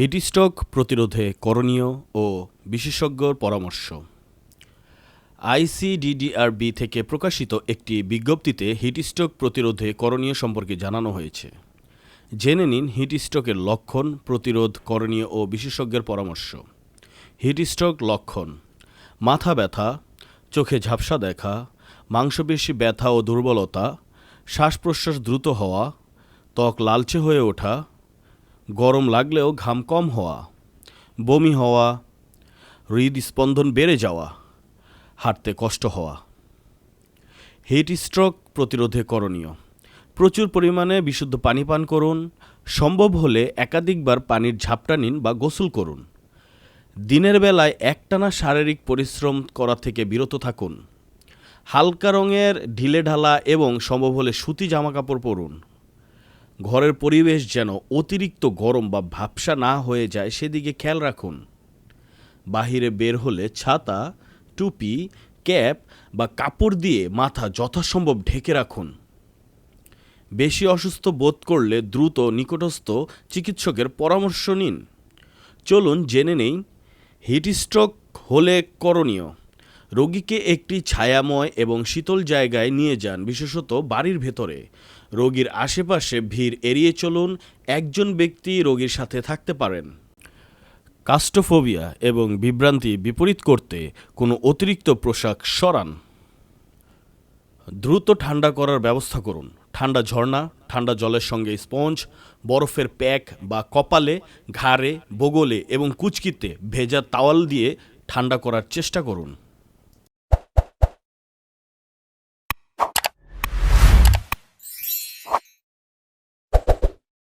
Heatstroke প্রতিরোধে করণীয় ও বিশেষজ্ঞর পরামর্শ। আইসিডিডিআরবি থেকে প্রকাশিত একটি বিজ্ঞপ্তিতে হিটস্ট্রোক প্রতিরোধে করণীয় সম্পর্কে জানানো হয়েছে। জেনে নিন হিটস্ট্রোকের লক্ষণ, প্রতিরোধ, করণীয় ও বিশেষজ্ঞের পরামর্শ। হিটস্ট্রোক লক্ষণ, মাথা ব্যথা, চোখে ঝাপসা দেখা, মাংসপেশি ব্যথা ও দুর্বলতা শ্বাস প্রশ্বাস দ্রুত হওয়া, ত্বক লালচে হয়ে ওঠা গরম লাগলেও ঘাম কম হওয়া, বমি হওয়া, হৃদস্পন্দন বেড়ে যাওয়া, হাঁটতে কষ্ট হওয়া। হিট স্ট্রোক প্রতিরোধে করণীয়। প্রচুর পরিমাণে বিশুদ্ধ পানি পান করুন। সম্ভব হলে একাধিকবার পানির ঝাপটা নিন বা গোসল করুন। দিনের বেলায় একটানা শারীরিক পরিশ্রম করা থেকে বিরত থাকুন। হালকা রঙের ঢিলেঢালা এবং সম্ভব হলে সুতি জামাকাপড় পরুন। ঘরের পরিবেশ যেন অতিরিক্ত গরম বা ভাবসা না হয়ে যায়, সেদিকে খেয়াল রাখুন। বাহিরে বের হলে ছাতা, টুপি, ক্যাপ বা কাপড় দিয়ে মাথা যথাসম্ভব ঢেকে রাখুন। বেশি অসুস্থ বোধ করলে দ্রুত নিকটস্থ চিকিৎসকের পরামর্শ নিন। চলুন জেনে নেই, হিটস্ট্রোক হলে করণীয়। রোগীকে একটি ছায়াময় এবং শীতল জায়গায় নিয়ে যান, বিশেষত বাড়ির ভেতরে। রোগীর আশেপাশে ভিড় এড়িয়ে চলুন, একজন ব্যক্তি রোগীর সাথে থাকতে পারেন। কাস্টোফোবিয়া এবং বিভ্রান্তি বিপরীত করতে কোনো অতিরিক্ত পোশাক সরান। দ্রুত ঠান্ডা করার ব্যবস্থা করুন। ঠান্ডা ঝর্ণা, ঠান্ডা জলের সঙ্গে স্পঞ্জ, বরফের প্যাক বা কপালে, ঘাড়ে, বগলে এবং কুচকিতে ভেজা তাওয়াল দিয়ে ঠান্ডা করার চেষ্টা করুন।